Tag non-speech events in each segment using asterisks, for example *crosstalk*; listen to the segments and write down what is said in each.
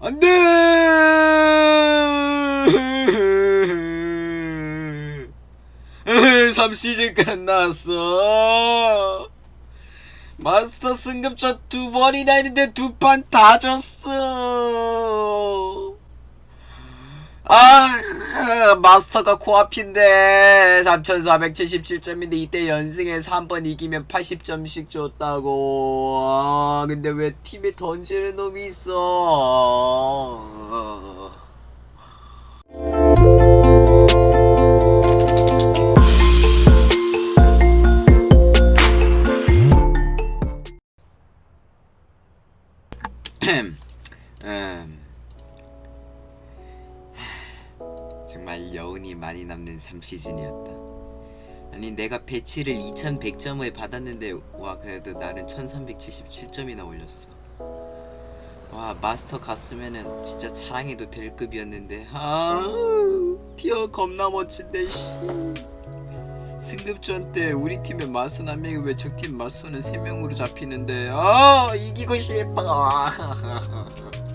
안돼! 삼시즌 끝났어. 마스터 승급전 두 번이나 했는데 두 판 다 졌어. 아 마스터가 코앞인데 3477점인데 이때 연승에서 한 번 이기면 80점씩 줬다고. 아 근데 왜 팀에 던지는 놈이 있어? 음. *clears throat* 정말 여운이 많이 남는 3시즌이었다. 아니 내가 배치를 2100점을 받았는데 와 그래도 나는 1377점이나 올렸어. 와 마스터 갔으면은 진짜 자랑해도 될 급이었는데 아 티어 겁나 멋진데 씨. 승급전 때 우리 팀에 마선 한 명이 왜 적팀 마선은 세 명으로 잡히는데 아 이기고 싶어. *laughs*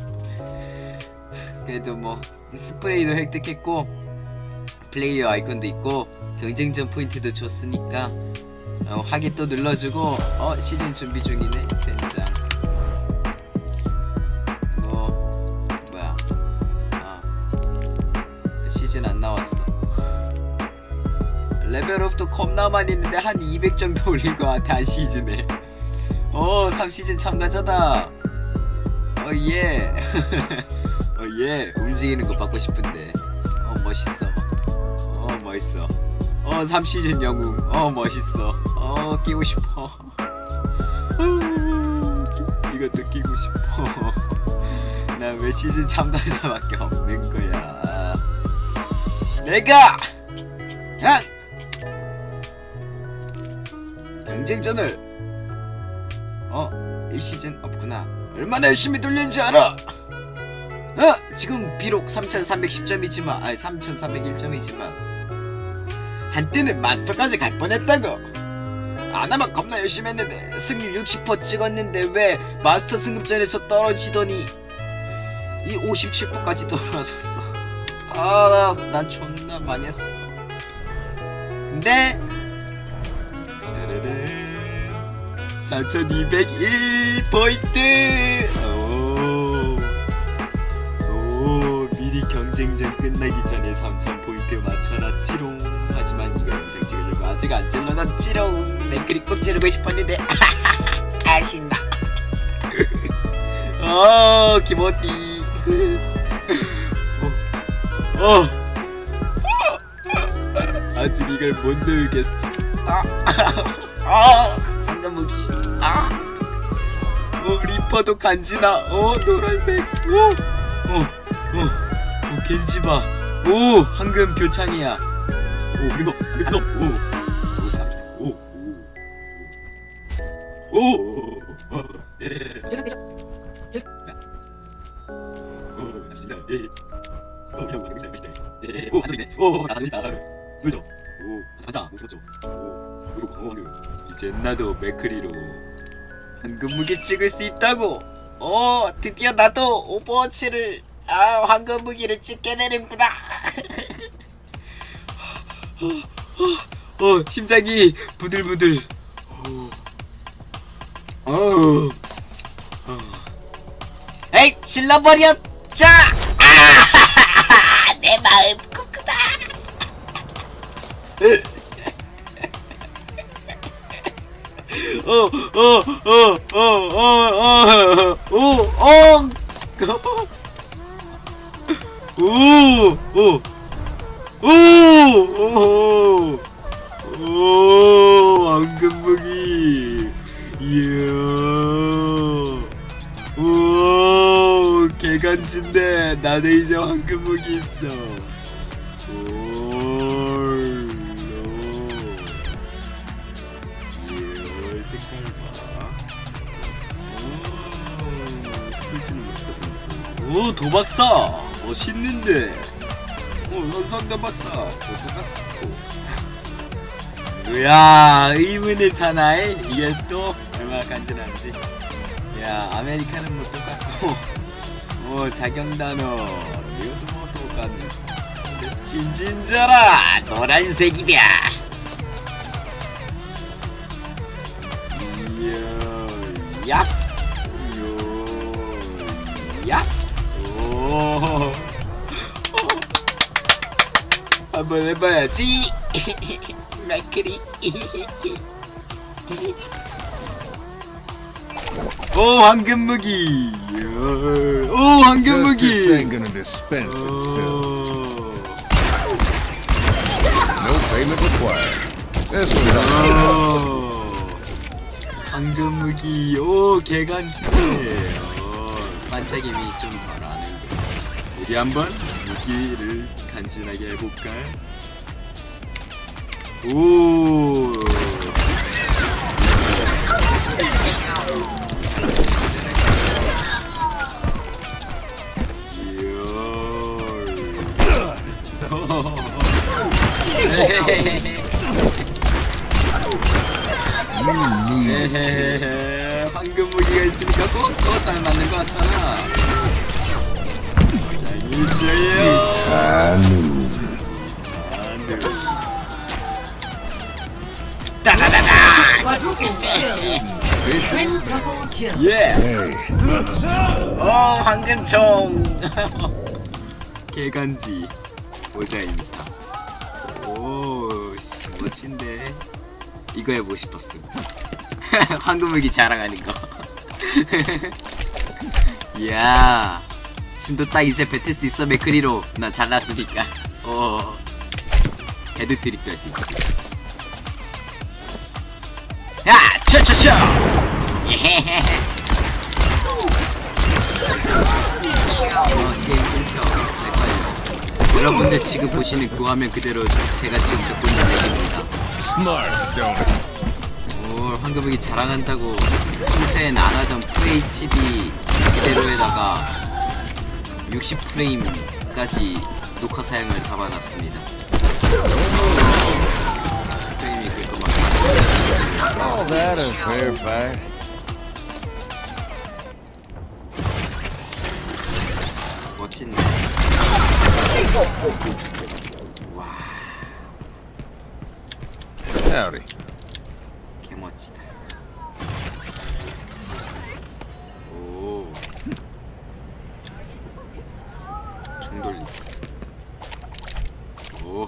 그래도 뭐 스프레이도 획득했고 플레이어 아이콘도 있고 경쟁전 포인트도 줬으니까 어, 확인 또 눌러주고 어 시즌 준비 중이네 된장. 뭐 뭐야. 아 시즌 안 나왔어. 레벨업도 겁나 많이 했는데 한 200 정도 *laughs* 올린 것 같아 한 시즌에. 어 3시즌 참가자다. 어예 어예 움직이는 거 받고 싶은데. 어 멋있어. 어 멋있어. 어 3시즌 영웅. 어 멋있어. 어 끼고 싶어. *laughs* 이것도 끼고 싶어. *laughs* 나 왜 시즌 참가자밖에 없는 거야. 내가! 한 경쟁전을! 어 1시즌 없구나. 얼마나 열심히 돌렸는지 알아 어, 지금 비록 3310점이지만 아니 3301점이지만 한때는 마스터까지 갈 뻔했다고. 안 하면 겁나 열심히 했는데 승률 60% 찍었는데 왜 마스터 승급전에서 떨어지더니 이 57%까지 떨어졌어. 아난 존나 많이 했어. 근데 짜라란 4201 포인트 경쟁전 끝나기 전에 3000포인트 맞춰놨지롱. 하지만 이거 영상 찍으려고 아직 안 찔러놨지롱. 맥크리 꼭 찌르고 싶었는데. *laughs* 아신다 *laughs* 어 기모띠. *laughs* 어, 어. 아직 이걸 못 누르겠어. 아, 아, 한잔무기. 아, 어 리퍼도 간지나. 어 노란색. 오, 어, 어, 어, 겐지마 오 황금 교창이야. 오 그리고 그리고 오오오오. 나도 맥크리로 황금 무기 찍을 수 있다고. 오 드디어 나도 오버워치를 아, 황금 무기를 찍게 되는구나. 어, 심장이 부들부들. 어. 어. 어. 에이, 질러버려. 자! 아! *laughs* 내 마음 꾹꾹다. 어, 어, 어, 어. 이야 오 개간진데 나는 이제 황금무기 있어 예. 오. 오, 도박사! 멋있는데. 오, 현상 도박사. 저도 같고. 으야, 의문의 사나이? 이게 또 얼마나 간지나는지. 야, 아메리카는 뭐 똑같고. 오, 오 자경 단어 요즘 똑같네 진진자라 노란색이다 이야 얍 요, 얍 오. *laughs* 한번 해봐야지 *laughs* 맥크리 오 황금 무기 오 황금 Justice 무기 ain't gonna dispense itself. No payment required. This one helps. 오, 황금 무기 오 개간지네 오, 반짝임이 좀 덜하는 우리 한번 무기를 간지나게 해볼까 에헤헤, 황금 무기가 있으니까 또잘 맞는 것 같잖아. 장이지 kill. 예. 어 황금총. 개간지 모자 인사. 오 씨, 멋진데. 이거 해보고 싶었음. *laughs* 황금 무기 자랑하는 거. *laughs* 이야. 지금도 딱 이제 뱉을 수 있어 맥크리로 나 잘났으니까. 어. 헤드 트릭까지. 야, 쳐쳐쳐. 예헤헤. 어, 게임 끊겨. 헷갈려. 여러분들 지금 보시는 그 화면 그대로 제가 지금 듣고 있는 얘기입니다. 오, 황금무기 자랑한다고 평소엔 안 하던 FHD 그대로에다가 60프레임까지 녹화 사양을 잡아놨습니다. That is verified. 멋진데. 와, Howdy. 개멋지다. 오. 중돌리. 오.